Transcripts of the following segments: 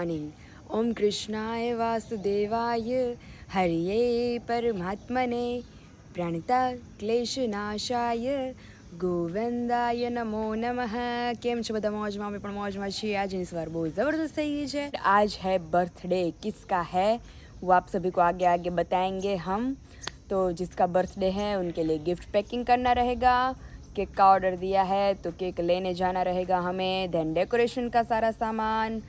Morning ओम कृष्णाय वासुदेवाय हरिये परमात्मने प्रणिता क्लेशनाशाय नमः केम નમઃ કેમ मौज બધા મોજમાં मौज પણ મોજમાં आज इस बार बहुत ज़बरदस्त થઈ ગઈ છે આજ હે બર્થડે કિસકા वो आप सभी को आगे आगे बताएंगे हम तो जिसका बर्थडे है उनके लिए गिफ्ट पैकिंग करना रहेगा केक का ऑर्डर दिया है तो केक लेने जाना रहेगा हमें देन डेकोरेशन का सारा सामान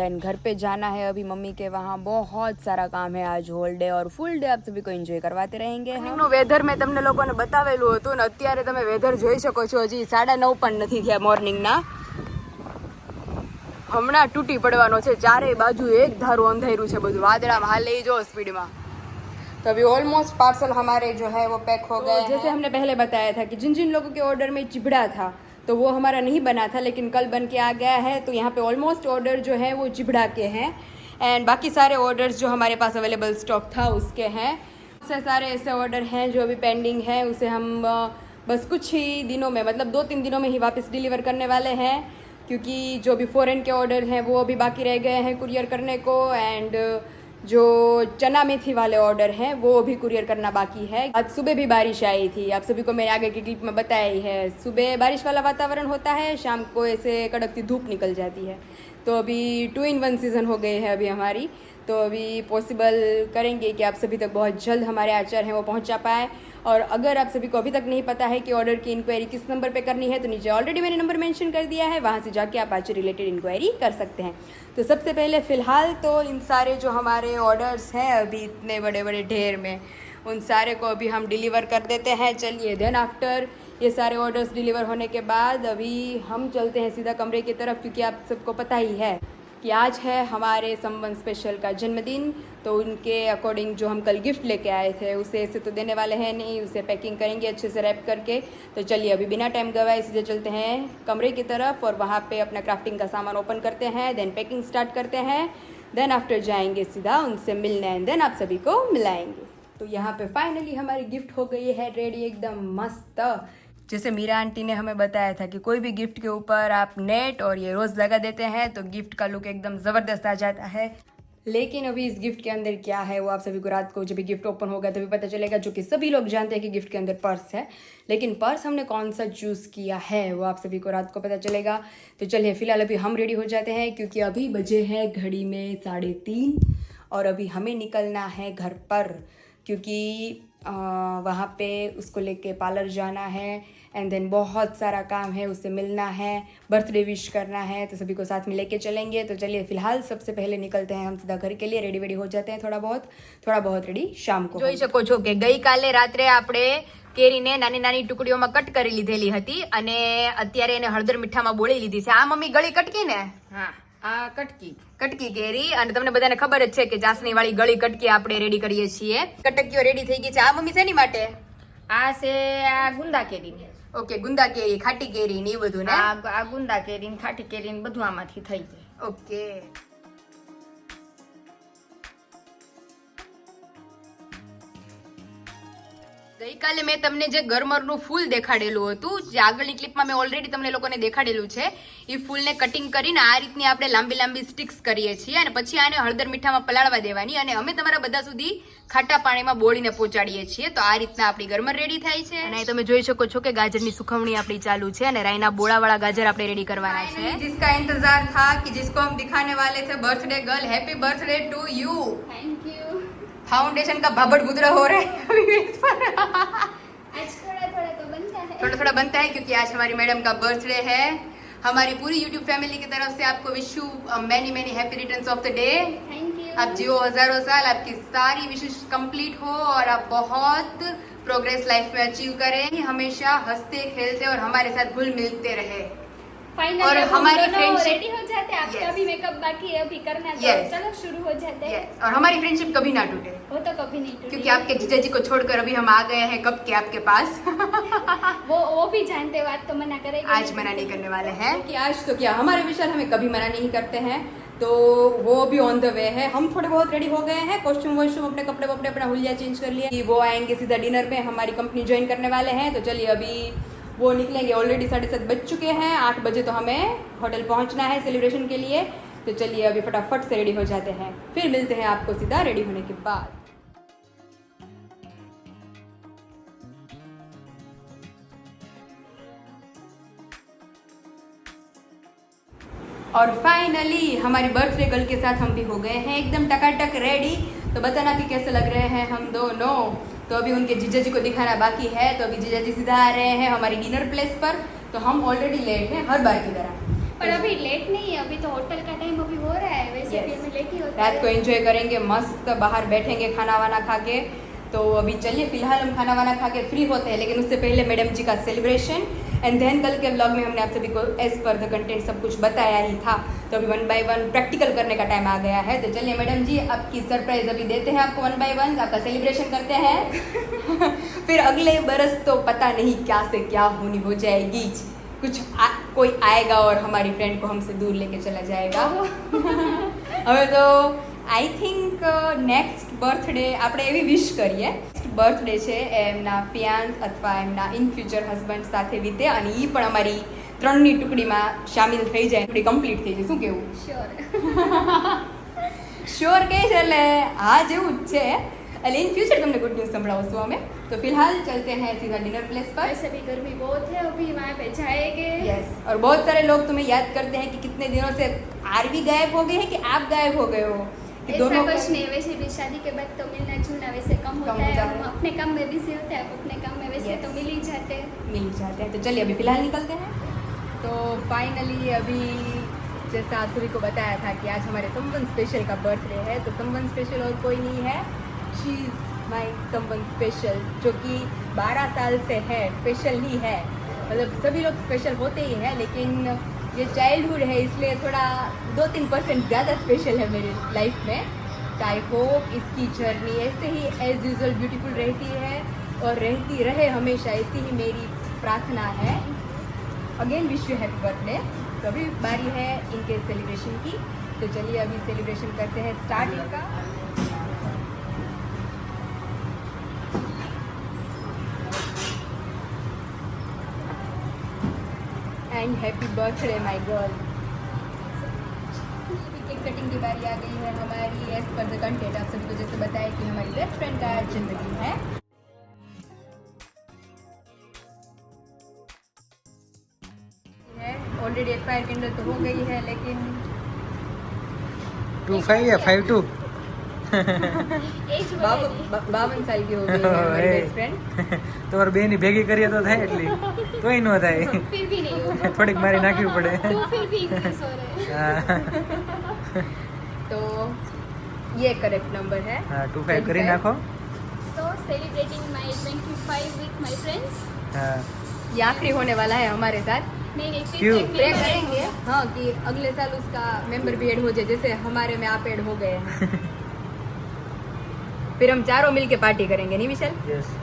देन घर पे जाना है अभी मम्मी के वहाँ बहुत સારા કામ હે આજ હોલ ડે ઓર ફૂલ ડે આપ સભી કો એન્જોય કરવાતે રહેંગે એમનું વેધર મેં તમને લોકોને બતાવેલું હતું ને અત્યારે તમે વેધર જોઈ શકો છો હજી સાડા નવ પણ નથી થયા મોર્નિંગના હમણાં તૂટી પડવાનો છે ચારેય બાજુ એક ધારું અંધાર્યું છે બધું વાદળામાં હાલે જો સ્પીડમાં तो अभी ऑलमोस्ट पार्सल हमारे जो है वो पैक हो गए जैसे हमने पहले बताया था कि जिन जिन लोगों के ऑर्डर में चिबड़ा था तो वो हमारा नहीं बना था लेकिन कल बन के आ गया है तो यहाँ पे ऑलमोस्ट ऑर्डर जो है वो जिबड़ा के हैं एंड बाकी सारे ऑर्डर्स जो हमारे पास अवेलेबल स्टॉक था उसके हैं से सारे ऐसे ऑर्डर हैं जो अभी पेंडिंग हैं उसे हम बस कुछ ही दिनों में मतलब दो तीन दिनों में ही वापस डिलीवर करने वाले हैं क्योंकि जो भी फ़ॉरन के ऑर्डर हैं वो अभी बाकी रह गए हैं कुरियर करने को एंड जो चना मेथी वाले ऑर्डर हैं वो अभी कुरियर करना बाकी है आज सुबह भी बारिश आई थी आप सभी को मैंने आगे की क्लिप में बताया ही है सुबह बारिश वाला वातावरण होता है शाम को ऐसे कड़कती धूप निकल जाती है तो अभी टू इन वन सीज़न हो गई है अभी हमारी तो अभी पॉसिबल करेंगे कि आप सभी तक बहुत जल्द हमारे आचार्य हैं वो पहुंचा पाए और अगर आप सभी को अभी तक नहीं पता है कि ऑर्डर की इंक्वायरी किस नंबर पे करनी है तो नीचे ऑलरेडी मैंने नंबर मेंशन कर दिया है वहाँ से जाके आप आचार रिलेटेड इंक्वायरी कर सकते हैं तो सबसे पहले फ़िलहाल तो इन सारे जो हमारे ऑर्डर्स हैं अभी इतने बड़े बड़े ढेर में उन सारे को अभी हम डिलीवर कर देते हैं चलिए देन आफ्टर ये सारे ऑर्डर्स डिलीवर होने के बाद अभी हम चलते हैं सीधा कमरे की तरफ क्योंकि आप सबको पता ही है कि आज है हमारे समवन स्पेशल का जन्मदिन तो उनके अकॉर्डिंग जो हम कल गिफ्ट लेके आए थे उसे ऐसे तो देने वाले हैं नहीं उसे पैकिंग करेंगे अच्छे से रैप करके तो चलिए अभी बिना टाइम गवाए सीधे चलते हैं कमरे की तरफ और वहाँ पे अपना क्राफ्टिंग का सामान ओपन करते हैं देन पैकिंग स्टार्ट करते हैं देन आफ्टर जाएंगे सीधा उनसे मिलने एंड देन आप सभी को मिलाएंगे तो यहाँ पे फाइनली हमारी गिफ्ट हो गई है रेडी एकदम मस्त जैसे मीरा आंटी ने हमें बताया था कि कोई भी गिफ्ट के ऊपर आप नेट और ये रोज़ लगा देते हैं तो गिफ्ट का लुक एकदम ज़बरदस्त आ जाता है लेकिन अभी इस गिफ्ट के अंदर क्या है वो आप सभी को रात को जब गिफ्ट ओपन होगा तभी पता चलेगा जो कि सभी लोग जानते हैं कि गिफ्ट के अंदर पर्स है लेकिन पर्स हमने कौन सा चूज़ किया है वो आप सभी को रात को पता चलेगा तो चलिए फिलहाल अभी हम रेडी हो जाते हैं क्योंकि अभी बजे हैं घड़ी में साढ़े तीन और अभी हमें निकलना है घर पर क्योंकि वहाँ पे उसको लेके पार्लर जाना है एंड देन बहुत सारा काम है उससे मिलना है बर्थडे विश करना है तो सभी को साथ में लेके चलेंगे तो चलिए फिलहाल सबसे पहले निकलते हैं हम सीधा घर के लिए રેડી વેડી હો જતે हैं થોડા बहुत થોડા बहुत રેડી શામ કો જોઈ શકો છો કે ગઈકાલે રાત્રે આપણે કેરીને નાની નાની ટુકડીઓમાં કટ કરી લીધેલી હતી અને અત્યારે એને હળદર મીઠામાં બોળી લીધી છે આ મમ્મી ગળી કટકી ને હા આ કટકી કટકી કેરી અને તમને બધાને ખબર જ છે કે ચાસણી વાળી ગળી કટકી આપણે રેડી કરીએ છીએ કટકીઓ રેડી થઈ ગઈ છે આ મમ્મી શેની માટે આ છે આ ગુંદા કેરી ઓકે ગુંદા કેરી ખાટી કેરી ને એ બધું ને આ ગુંદા કેરી ને ખાટી કેરી ને બધું આમાંથી થઈ જાય ઓકે ગઈકાલે મેં તમને જે ગરમરનું ફૂલ દેખાડેલું હતું જે આગળની ક્લિપમાં મેં ઓલરેડી તમને લોકોને દેખાડેલું છે એ ફૂલને કટિંગ કરીને આ રીતની આપણે લાંબી લાંબી સ્ટિક્સ કરીએ છીએ અને પછી આને હળદર મીઠામાં પલાળવા દેવાની અને અમે તમારા બધા સુધી ખાટા પાણીમાં બોળીને પહોંચાડીએ છીએ તો આ રીતના આપણી ગરમર રેડી થાય છે અને તમે જોઈ શકો છો કે ગાજરની સુખવણી આપણી ચાલુ છે અને રાયના બોળાવાળા ગાજર આપણે રેડી કરવાના છે જિસકા ઇંતજાર થા કે જિસકો હમ દિખાને વાલે થે birthday girl happy birthday to you thank you foundation का बाबड़ बुदरा हो रहा है अभी इस पर थोड़ा तो थोड़ा बनता है क्योंकि आज हमारी मैडम का बर्थडे है हमारी पूरी यूट्यूब फैमिली की तरफ से आपको wish you many many happy return of the day आप जियो हजारों साल आपकी सारी विशेष कंप्लीट हो और आप बहुत प्रोग्रेस लाइफ में अचीव करें हमेशा हंसते खेलते और हमारे साथ घुल मिलते रहे फाइनली और हमारे फ्रेंडशिप रेडी हो जाते हैं आपका yes. भी मेकअप बाकी है अभी करना है तो yes. चलो शुरू हो जाते हैं yes. और हमारी फ्रेंडशिप कभी ना टूटे वो तो कभी नहीं टूटे क्योंकि आपके जीजा जी को छोड़कर अभी हम आ गए हैं कब के आपके पास वो वो भी जानते बात तो मना करे आज मना नहीं करने वाले हैं कि आज तो क्या हमारे विशाल हमें कभी मना नहीं करते हैं तो वो भी ऑन द वे है हम थोड़े बहुत रेडी हो गए हैं कॉस्ट्यूम वॉस्ट्यूम अपने कपड़े वपड़े अपना हुलिया चेंज कर लिए वो आएंगे सीधा डिनर पे हमारी कंपनी ज्वाइन करने वाले हैं तो चलिए अभी वो निकलेंगे ऑलरेडी साढ़े सात बज चुके हैं आठ बजे तो हमें होटल पहुंचना है सेलिब्रेशन के लिए तो चलिए अभी फटाफट से रेडी हो जाते हैं फिर मिलते हैं आपको सीधा रेडी होने के बाद और फाइनली हमारी बर्थडे गर्ल के साथ हम भी हो गए हैं एकदम टकाटक रेडी तो बताना कि कैसे लग रहे हैं हम दोनों तो अभी उनके जीजा जी को दिखाना बाकी है तो अभी जीजा जी सीधा आ रहे हैं हमारी डिनर प्लेस पर तो हम ऑलरेडी लेट हैं हर बार की तरह पर अभी लेट नहीं है अभी तो होटल का टाइम अभी हो रहा है वैसे फिर में लेट ही होता रात को एंजॉय करेंगे मस्त बाहर बैठेंगे खाना वाना खा के तो अभी चलिए फिलहाल हम खाना वाना खा के फ्री होते हैं लेकिन उससे पहले मैडम जी का सेलिब्रेशन एंड देन कल के व्लॉग में हमने आप सभी को एज पर द कंटेंट सब कुछ बताया ही था तो अभी वन बाय वन प्रैक्टिकल करने का टाइम आ गया है तो चलिए मैडम जी आपकी सरप्राइज अभी देते हैं आपको वन बाय वन आपका सेलिब्रेशन करते हैं फिर अगले बरस तो पता नहीं क्या से क्या होनी हो जाएगी कुछ आ, कोई आएगा और हमारी फ्रेंड को हमसे दूर लेके चला जाएगा હવે तो आई थिंक नेक्स्ट बर्थडे આપણે એવી વિશ કરીએ બર્થડે છે એમના ફિયાન્સ અથવા એમના ઇન ફ્યુચર હસબન્ડ સાથે વીતે અને એ પણ અમારી ત્રણની ટુકડીમાં સામેલ થઈ જાય ટુકડી કમ્પ્લીટ થઈ જાય શું કેવું શ્યોર શ્યોર કહે છે એટલે હા જેવું જ છે એટલે ઇન ફ્યુચર તમને ગુડ ન્યૂઝ સંભળાવશું અમે તો ફિલહાલ ચલતે हैं सीधा डिनर प्लेस पर वैसे भी ગરમી बहुत है अभी वहाँ पे जाएंगे यस और बहुत सारे लोग तुम्हें याद करते हैं कि कितने दिनों से आर भी गायब हो गए हैं कि आप गायब हो गए हो कि दोनों कुछ नहीं वैसे भी शादी के बाद तो मिलना जुलना वैसे कम होता है हम अपने काम में बिजी होते हैं अपने काम में वैसे तो मिल ही जाते हैं मिल जाते हैं तो चलिए अभी फिलहाल निकलते हैं तो फाइनली अभी जैसा आप सभी को बताया था कि आज हमारे संबंध स्पेशल का बर्थडे है तो संबंध स्पेशल और कोई नहीं है शी इज़ माई संबंध स्पेशल जो कि 12 साल से है स्पेशल ही है मतलब सभी लोग स्पेशल होते ही हैं लेकिन ये चाइल्डहुड है इसलिए थोड़ा दो तीन परसेंट ज़्यादा स्पेशल है मेरे लाइफ में तो आई होप इसकी जर्नी ऐसे ही एज यूजल ब्यूटीफुल रहती है और रहती रहे हमेशा ऐसी ही मेरी प्रार्थना है again wish you happy birthday तो अभी बारी है इनके सेलिब्रेशन की तो चलिए अभी सेलिब्रेशन करते हैं स्टार्ट इनका and happy birthday my girl cake cutting की बारी आ गई है हमारी एस पर द कंटेंट आप सभी को जैसे बताया कि हमारी बेस्ट फ्रेंड का जिंदगी है ऑलरेडी एफ आई के तो हो गई है लेकिन टू फाइव या फाइव टू બાવન સાલ કી હો ગઈ તો ઓર બેની ભેગી કરીએ તો થાય એટલી તોય નો થાય ફિર ભી નહીં થોડીક મારી નાખવી પડે તો ફિર ભી સોરે તો ये करेक्ट नंबर है हां 25 કરી નાખો so celebrating my 25 with my friends हां ये आखिरी होने वाला है हमारे साथ प्रे करेंगे हाँ कि अगले साल उसका मेंबर भी ऐड हो जाए जैसे हमारे में आप ऐड हो गए हैं फिर हम चारों मिल के पार्टी करेंगे नहीं विशाल यस yes.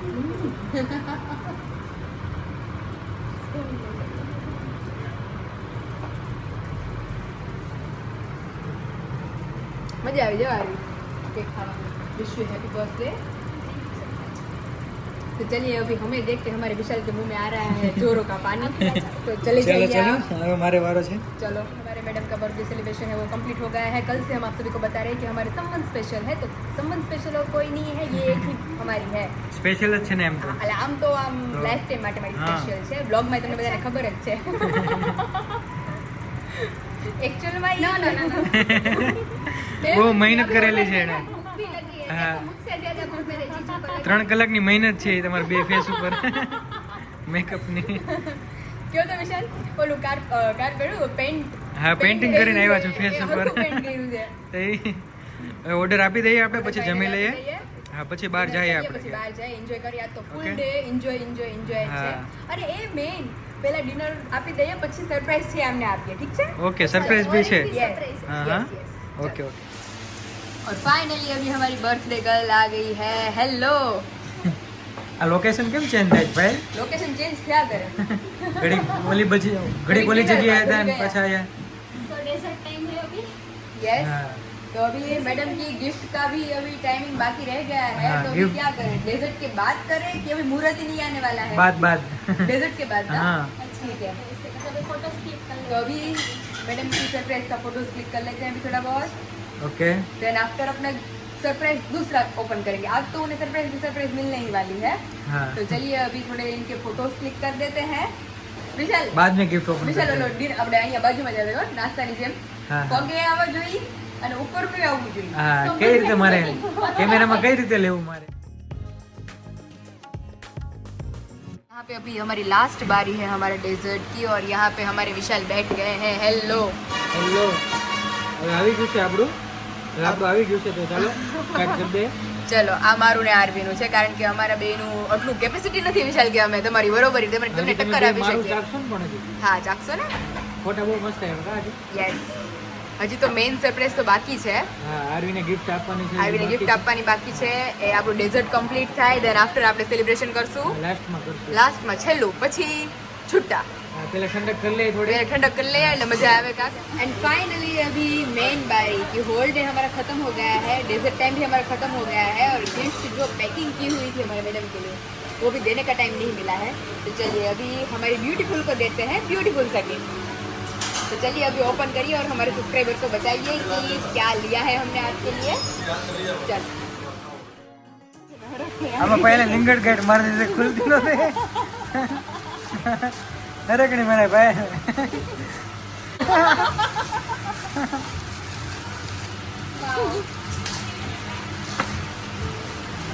મજા આવી જવા કેક ખાવાની વિશ યુ હેપી બર્થડે तो चलिए अभी हमें देखते हमारे विशाल के मुंह में आ रहा है जोरों का पानी तो चले जाइए हमारे वारो से चलो अपने मैडम का बर्थडे सेलिब्रेशन है वो कंप्लीट हो गया है कल से हम आप सभी को बता रहे हैं कि हमारे संबंध स्पेशल है तो संबंध स्पेशल और कोई नहीं है ये एक ही हमारी है સ્પેશિયલ જ છે ને એમ તો એટલે આમ તો આમ લાઈફ ટાઈમ માટે મારી હા. સ્પેશિયલ છે બ્લોગમાં તમને બધાને ખબર જ છે એકચ્યુઅલમાં ના ના ના બહુ મહેનત કરેલી છે એને ત્રણ કલાકની મહેનત છે એ તમારા બે ફેસ ઉપર મેકઅપની કયો તો વિશાલ ઓલું કાર કાર પેલું પેન્ટ હા પેઇન્ટિંગ કરીને આવ્યા છું ફેસ ઉપર ઓર્ડર આપી દઈએ આપણે પછી જમી લઈએ હા પછી બહાર જઈએ આપણે બહાર જઈએ એન્જોય કરીએ આ તો full day enjoy enjoy enjoy છે અને એ મેઈન પહેલા ડિનર આપી દઈએ પછી સરપ્રાઈઝ છે અમને આપીએ ઠીક છે ઓકે સરપ્રાઈઝ બી છે હા હા ઓકે ઓકે और फाइनली अभी हमारी बर्थडे गर्ल आ गई है हेलो આ લોકેશન કેમ ચેન્જ થાય ભાઈ લોકેશન ચેન્જ થયા કરે ઘડી ઓલી બજી ઘડી ઓલી જગ્યાએ હતા ને પાછા આયા यस हाँ। तो अभी मैडम की गिफ्ट का भी अभी टाइमिंग बाकी रह गया है आ, हाँ, तो अभी क्या करें डेजर्ट के बाद करें कि अभी मुहूर्त ही नहीं आने वाला है बाद बाद डेजर्ट के बाद हाँ। अच्छा, ठीक है तो अभी मैडम की सरप्राइज का फोटो क्लिक कर लेते हैं अभी थोड़ा बहुत ओके देन आफ्टर अपना सरप्राइज दूसरा ओपन करेंगे आज तो उन्हें सरप्राइज सरप्राइज मिलने ही वाली है हाँ। तो चलिए अभी थोड़े इनके फोटोज क्लिक कर देते हैं विशाल बाद में गिफ्ट ओपन विशाल अपने અહીંયા બાજુમાં જ આવેલો નાસ્તાની જેમ પગે આવવા જોઈએ અને ઉપર બી આવવું જોઈએ હા કઈ રીતે મારે કેમેરામાં કઈ રીતે લેવું મારે यहाँ पे अभी हमारी लास्ट बारी है हमारे डेजर्ट की और यहाँ पे हमारे विशाल बैठ गए हैं हेलो હવે આવી ગયું છે આપણું લાડુ આવી ગયું છે તો ચાલો કટ કરી દે ચલો આ મારું ને આરવી નું છે કારણ કે અમારા બે નું આટલું કેપેસિટી નથી વિશાલ કે અમે તમારી બરોબર તમને તમને ટક્કર આપી શકીએ હા ચાખશો ને ફોટા બહુ મસ્ત આવ્યા યસ હજી તો મેઇન સરપ્રાઈઝ તો બાકી છે આરવીને ગિફ્ટ આપવાની છે આરવીને ગિફ્ટ આપવાની બાકી છે એ આપણું ડેઝર્ટ કમ્પ્લીટ થાય ધેન આફ્ટર આપણે સેલિબ્રેશન કરશું લાસ્ટમાં કરશું લાસ્ટમાં છેલ્લું પછી છૂટા પેલા ઠંડક કરી લે થોડી ઠંડક કરી લે એટલે મજા આવે કાક એન્ડ ફાઇનલી અભી मेन बारी कि હોલ ડે हमारा ખતમ હો ગયા હે ડેઝર્ટ ટાઈમ भी हमारा ખતમ હો ગયા હે ઓર गिफ्ट જો પેકિંગ की हुई थी हमारे मैडम के लिए वो भी देने का टाइम नहीं मिला है तो चलिए अभी हमारी બ્યુટીફુલ को देते हैं ब्यूटीफुल सा तो चलिए अभी ओपन करिए और हमारे सब्सक्राइबर को बताइए कि क्या लिया है हमने आपके लिए चल हम पहले लिंगड गेट मार देते खुल दिलो दे नरकणी मैंने भाई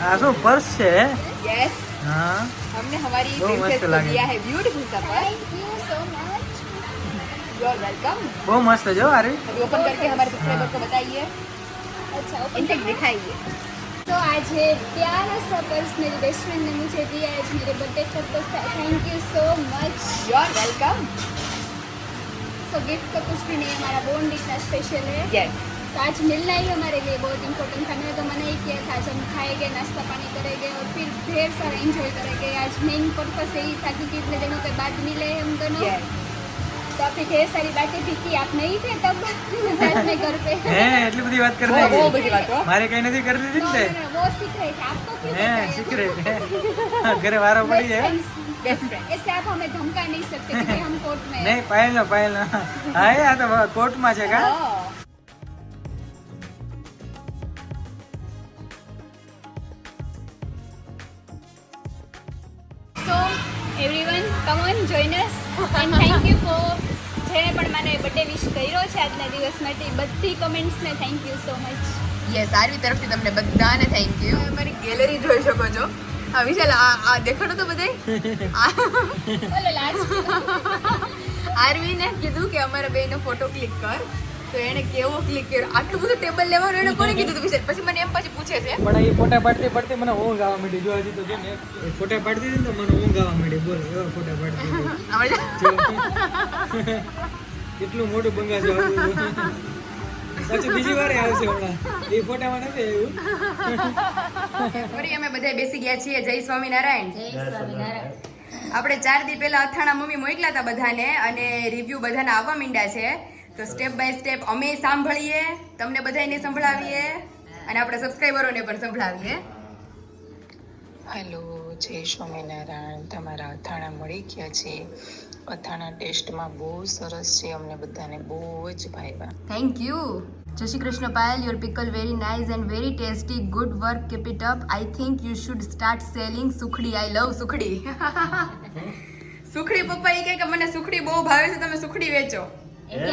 આ શું પર્સ છે યસ હા हमने हमारी प्रिंसेस को दिया है ब्यूटीफुल सा purse thank you so much you welcome वो मस्त है जो अरे अभी ओपन करके हमारे सब्सक्राइबर को बताइए अच्छा इनफेक्ट दिखाइए तो आज है प्यारा सा पर्स मेरी बेस्ट फ्रेंड ने मुझे दिया आज मेरे बर्थडे का पर्स तो thank you so much you welcome so gift का कुछ भी नहीं हमारा बॉन्ड इतना स्पेशल है yes. तो आज मिलना ही हमारे लिए बहुत इंपॉर्टेंट था मैंने तो मना ही किया था आज हम खाएंगे नाश्ता पानी करेंगे और फिर ढेर सारा एंजॉय करेंगे आज मेन पर्पस यही था क्योंकि इतने दिनों के बाद मिले हम दोनों yes. તો આપણે ઢેર સારી બાતે થી કી આપ નહીં થે તબ સાથ મે ઘર पे હે એટલી બધી વાત કરતા બહુ બધી વાત મારે કઈ નથી કરી દીધી ને વો सीख रहे थे आप तो क्यों હે सीख रहे थे ઘરે વારો પડી જાય बेस्ट फ्रेंड इससे आप हमें धमका नहीं सकते कि हम कोर्ट में नहीं पायल ना पायल ना હા આ તો કોર્ટ માં છે કા So everyone, come on, join us and thank you for જેણે પણ મને બર્થડે વિશ કર્યો છે આજના દિવસ માટે બધી કમેન્ટ્સને thank you so much yes Aarvi તરફથી તમને બધાને થેન્ક યુ મારી ગેલેરી જોઈ શકો છો આ વિશાલ આ દેખાડો તો બધાય આરવીને કીધું કે અમારા બેનો ફોટો ક્લિક કર તો એને કેવો ક્લિક કર્યો આટલું બધું ટેબલ લેવાનું એને કોને કીધું વિશે પછી મને એમ પછી પૂછે છે પણ એ ફોટા પાડતી પાડતી મને ઊંઘ આવવા માંડી જો હજી તો જો ને ફોટા પાડતી હતી તો મને ઊંઘ આવવા માંડી બોલ એવા ફોટા પાડતી કેટલું મોટું બંગાળ પછી બીજી વારે આવશે હમણાં એ ફોટામાં નથી આવ્યું ફરી અમે બધા બેસી ગયા છીએ જય સ્વામિનારાયણ જય સ્વામિનારાયણ આપણે ચાર દી પહેલા અથાણા મમ્મી મોકલા હતા બધાને અને રિવ્યુ બધાના આવવા માંડ્યા છે તો સ્ટેપ બાય સ્ટેપ અમે સાંભળીએ તમને બધાને સંભળાવીએ અને આપણે સબસ્ક્રાઈબરોને પણ સંભળાવીએ હેલો જય સ્વામિનારાયણ તમારા અથાણા મળી ગયા છે અથાણા ટેસ્ટમાં બહુ સરસ છે અમને બધાને બહુ જ ભાવ્યા થેન્ક યુ જય Shri Krishna Payal your pickle very nice and very tasty good work keep it up I think you should start selling sukhdi I love sukhdi sukhdi પપ્પા એ કહે કે મને સુખડી બહુ ભાવે છે તમે સુખડી વેચો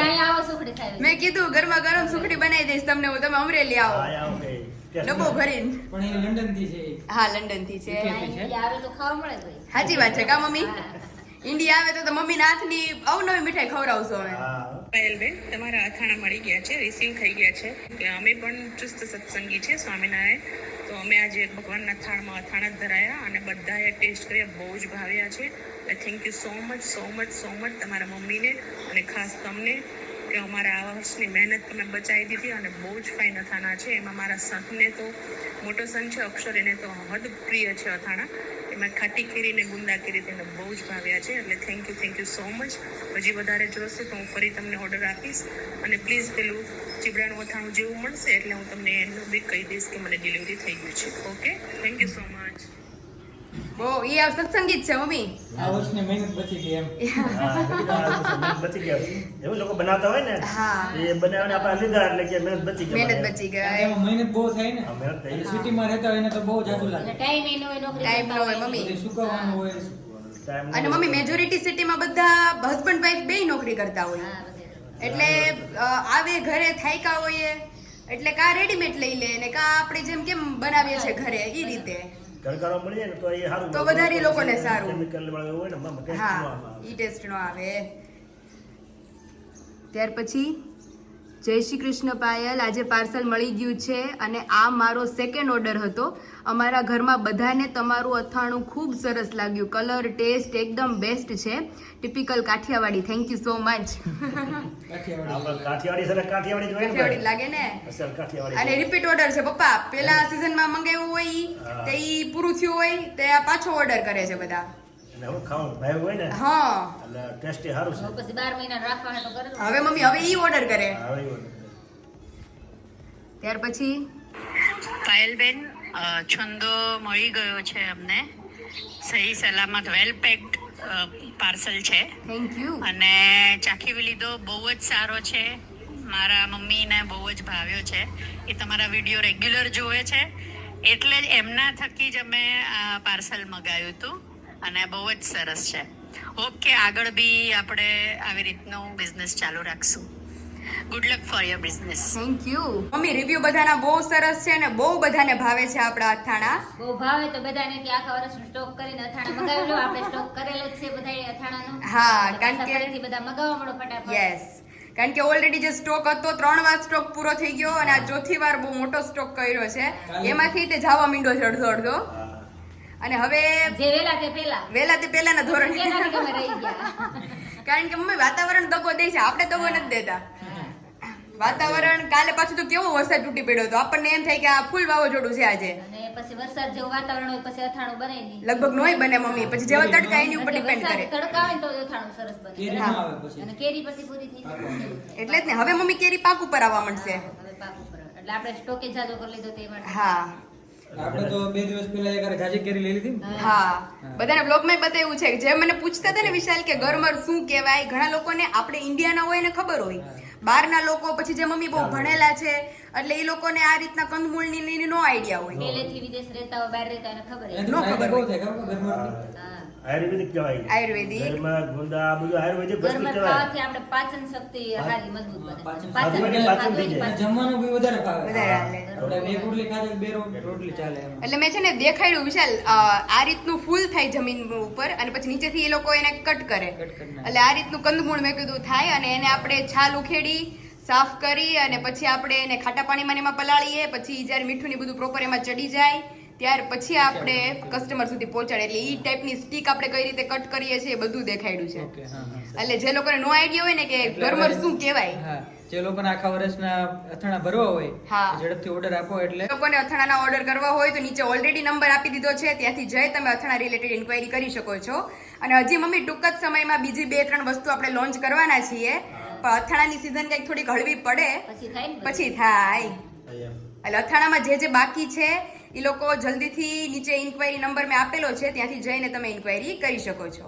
આવો સુખડી મેં કીધું ગરમા ગરમ સુખડી બનાવી દઈશ તમને હું તમે અમરેલી આવો ડબ્બો ભરીને પણ એ લંડન થી છે હા લંડન થી છે આવે સાચી વાત છે કા મમ્મી ઇન્ડિયા આવે તો મમ્મી ના અવનવી મીઠાઈ ખવડાવશો હવે પાયલ બેન તમારા અથાણા મળી ગયા છે રિસીવ થઈ ગયા છે કે અમે પણ ચુસ્ત સત્સંગી છે સ્વામિનારાયણ તો અમે આજે ભગવાનના થાળમાં અથાણા જ ધરાયા અને બધાએ ટેસ્ટ કર્યા બહુ જ ભાવ્યા છે I thank you so much so much so much તમારા મમ્મીને અને ખાસ તમને કે અમારા આ વર્ષની મહેનત તમે બચાવી દીધી અને બહુ જ ફાઇન અથાણા છે એમાં મારા સંતને તો મોટો સન છે અક્ષર એને તો હદ પ્રિય છે અથાણા એમાં ખાટી ખીરી ને ગુંદા ખીરી તેને બહુ જ ભાવ્યા છે એટલે thank you thank you so much હજી વધારે જોશે તો હું ફરી તમને ઓર્ડર આપીશ અને પ્લીઝ પેલું ચીબડાનું વથાણું જેવું મળશે એટલે હું તમને એનું બી કહી દઈશ કે મને ડિલિવરી થઈ ગયું છે okay thank you so much બો ઈ આ સત્સંગીત છે મમ્મી આ વર્ષની મહેનત બચી ગઈ એમ બચી ગઈ એવું લોકો બનાવતા હોય ને એ બનાવને આપણે લીધા એટલે કે મહેનત બચી ગઈ મહેનત બચી ગઈ એમાં મહેનત બહુ થાય ને મહેનત થાય સિટીમાં રહેતા હોય ને તો બહુ જાજુ લાગે ટાઈમ એનો હોય ટાઈમ નો હોય મમ્મી સુકવવાનું હોય અને મમ્મી મેજોરિટી સિટીમાં બધા હસબન્ડ વાઈફ બેય નોકરી કરતા હોય એટલે આવે ઘરે થાયકા હોય એટલે કા રેડીમેડ લઈ લે ને કા આપણે જેમ કેમ બનાવીએ છીએ ઘરે એ રીતે ગણકારો મળી ને તો એ સારું તો વધારે લોકોને સારું કેમિકલ વાળો હોય ને ટેસ્ટ નો આવે હા ઈ ટેસ્ટ નો આવે ત્યાર પછી જય શ્રી કૃષ્ણ પાયલ આજે પાર્સલ મળી ગયું છે અને આ મારો સેકન્ડ ઓર્ડર હતો અમારા ઘરમાં બધાને તમારું અથાણું ખૂબ સરસ લાગ્યું કલર ટેસ્ટ એકદમ બેસ્ટ છે typical Kathiawadi thank you so much લાગે ને અને રિપીટ ઓર્ડર છે પપ્પા પેલા સિઝનમાં મંગાવ્યું હોય તે પૂરું થયું હોય તે પાછો ઓર્ડર કરે છે બધા હવે મમ્મી ઓર્ડર કરે હવે ઈ ઓર્ડર કરે ત્યાર પછી પાયલબેન છંદો મળી ગયો છે અમને સહી સલામત વેલ પેક્ડ પાર્સલ છે થેન્ક યુ અને ચાખી લીધો બહુ જ સારો છે મારા મમ્મીને બહુ જ ભાવ્યો છે એ તમારા વિડીયો રેગ્યુલર જોવે છે એટલે જ એમના થકી જ અમે આ પાર્સલ મગાવ્યું હતું અને બહુ જ સરસ છે ઓકે આગળ બી આપણે આવી રીતનું બિઝનેસ ચાલુ રાખશું good luck for your business thank you મમ્મી રિવ્યુ બધાના બહુ સરસ છે અને બહુ બધાને ભાવે છે આપણા અથાણા બહુ ભાવે તો બધાને કે આખા વર્ષ સ્ટોક કરીને અથાણા મગાવેલો આપણે સ્ટોક કરેલો છે બધાએ અથાણાનો હા કારણ કે બધા મગાવવા મળો ફટાફટ યસ કારણ કે ઓલરેડી જે સ્ટોક હતો ત્રણ વાર સ્ટોક પૂરો થઈ ગયો અને આ ચોથી વાર બહુ મોટો સ્ટોક કર્યો છે એમાંથી તે જવા મીંડો છે અડધો અડધો અને હવે વેલા તે પેલા ના ધોરણ કારણ કે મમ્મી વાતાવરણ દગો દે છે આપણે દગો નથી દેતા વાતાવરણ કાલે પાછું તો કેવો વરસાદ તૂટી પડ્યો હતો આપણને એમ થાય કે આ ફૂલ વાવાઝોડું છે આજે પછી વરસાદ જેવું વાતાવરણ હોય પછી અથાણું બને નહીં લગભગ નોય બને મમ્મી પછી જેવા તડકા એની ઉપર ડિપેન્ડ કરે તડકા હોય તો અથાણું સરસ બને અને કેરી પછી પૂરી થઈ એટલે જ ને હવે મમ્મી કેરી પાક ઉપર આવવા માંડશે પાક ઉપર એટલે આપણે સ્ટોકે જાજો કરી લીધો તે માટે હા આપણે તો બે દિવસ પહેલા એક ગાજી કેરી લઈ લીધી હા બધાને બ્લોગ માં બતાવ્યું છે કે જે મને પૂછતા હતા ને વિશાલ કે ગરમર શું કહેવાય ઘણા લોકોને આપણે ઇન્ડિયાના હોય ને ખબર હોય બહારના લોકો પછી જે મમ્મી બહુ ભણેલા છે એટલે એ લોકોને આ રીતના કંદમૂળની નો આઈડિયા હોય પહેલેથી વિદેશ રહેતા હોય બહાર રહેતા ખબર નો ખબર હોય આયુર્વેદિક કહેવાય આયુર્વેદિક ગુંદા બધું આયુર્વેદિક પાચન શક્તિ મજબૂત બને પાચન થઈ જાય જમવાનું બી વધારે એટલે મેં છે ને દેખાડ્યું વિશાલ આ રીતનું ફૂલ થાય જમીન ઉપર અને પછી નીચેથી એ લોકો એને કટ કરે એટલે આ રીતનું કંદમૂળ મેં કીધું થાય અને એને આપણે છાલ ઉખેડી સાફ કરી અને પછી આપણે એને ખાટા પાણીમાં એમાં પલાળીએ પછી જ્યારે મીઠું ને બધું પ્રોપર એમાં ચડી જાય ત્યાર પછી આપણે કસ્ટમર સુધી પહોંચાડે એટલે એ ટાઈપની સ્ટીક આપણે કઈ રીતે કટ કરીએ છીએ બધું દેખાડ્યું છે એટલે જે લોકોને નો આઈડિયા હોય ને કે ઘરમાં શું કહેવાય જે લોકો આખા વર્ષના અથાણા ભરવા હોય ઝડપથી ઓર્ડર આપો એટલે લોકોને અથાણાના ઓર્ડર કરવા હોય તો નીચે ઓલરેડી નંબર આપી દીધો છે ત્યાંથી જઈ તમે અથાણા રિલેટેડ ઇન્ક્વાયરી કરી શકો છો અને હજી મમ્મી ટૂંક જ સમયમાં બીજી બે ત્રણ વસ્તુ આપણે લોન્ચ કરવાના છીએ પણ અથાણાની સિઝન કંઈક થોડીક હળવી પડે પછી થાય એટલે અથાણામાં જે જે બાકી છે એ લોકો જલ્દીથી નીચે ઇન્ક્વાયરી નંબર મેં આપેલો છે ત્યાંથી જઈને તમે ઇન્ક્વાયરી કરી શકો છો